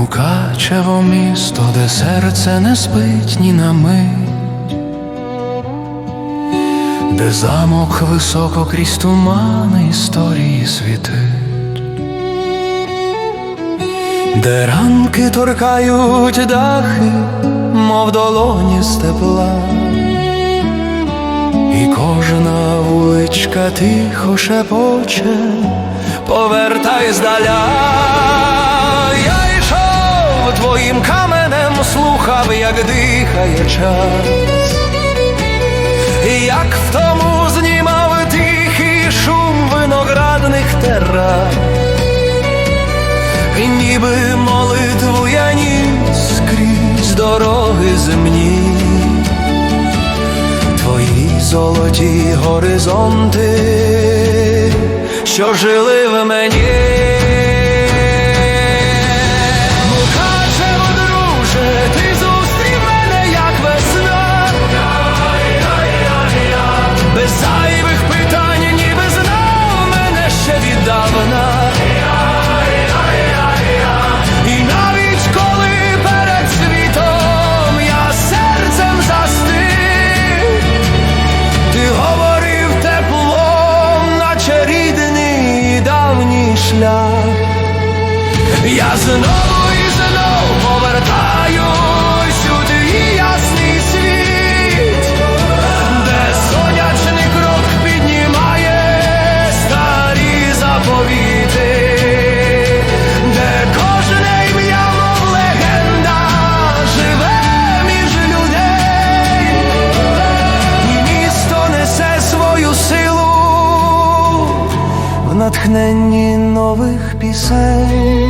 Мукачево місто, де серце не спить ні на мить, де замок високо крізь тумани історії світить, де ранки торкають дахи, мов долоні з тепла, і кожна вуличка тихо шепоче, повертай здаля. Твоїм каменем, слухав, як дихає час, як в тому знімав тихий шум виноградних терас, ніби молитву я ніс крізь дороги земні, твої золоті горизонти, що жили в мені. Шлях. Я знову натхненні нових пісень.